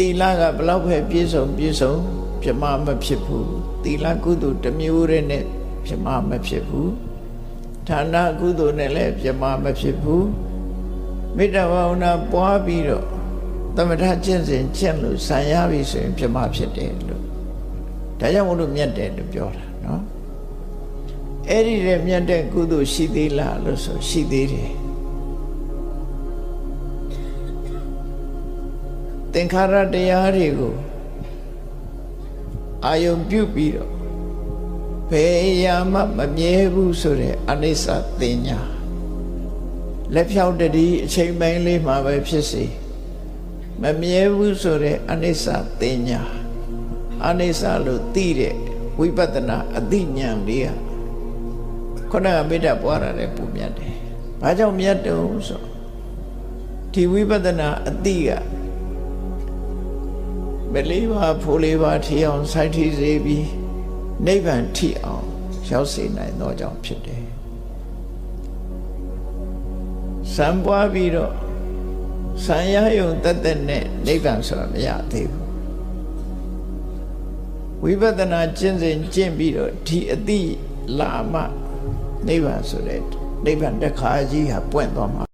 သီလကဘလောက်ပဲပြည့်စုံပြည့်စုံပြမမဖြစ်ဘူးသီလကုသိုလ်တစ်မျိုးတည်းနဲ့ပြမမဖြစ်ဘူးဌာနကုသိုလ်နဲ့လည်းပြမမဖြစ်ဘူးမေတ္တာဘာဝနာပွားပြီးတော့သမထကျင့်စဉ်ကျင့်လို့ဆံရပြီဆိုရင်ပြမဖြစ်တယ်လို့ဒါကြောင့်မလို့မြတ်တယ်လို့ပြောတာနော်အဲ့ဒီတဲ့မြတ်တဲ့ကုသိုလ်ရှိသေးလားလို့ဆိုရှိသေးတယ် သင်္ခါရတရားတွေကိုအာယုံပြုတ်ပြီးတော့ဘယ်ရာမှမမြဲဘူးဆိုတဲ့အနိစ္စသင်ညာလက်ဖြောက်တတိအချိန်ပိုင်းလေးမှာပဲဖြစ်စေမမြဲဘူးဆိုတဲ့အနိစ္စသင်ညာအနိစ္စလို့သိတဲ့ဝိပဿနာအသိဉာဏ်လေးကခုနကမေတ္တာပွားရတယ်ပုံမြတ်တယ်။ဘာကြောင့်မြတ်တုံးဆိုဒီဝိပဿနာအသိက မလေးပါဖိုးလေးပါထီအောင်စိုက်ထီစေပြီးနိဗ္ဗာန်ထိအောင်ရောက်စေနိုင်သောကြောင့်ဖြစ်တယ်။စံပွားပြီးတော့စံရယုံတတ်တဲ့နဲ့နိဗ္ဗာန်ဆိုတာမရသေးဘူး။ဝိပဿနာကျင့်စဉ်ကျင့်ပြီးတော့ဒီအတိလာမှနိဗ္ဗာန်ဆိုတဲ့နိဗ္ဗာန်တခါကြီးဟာပွင့်သွားမှာ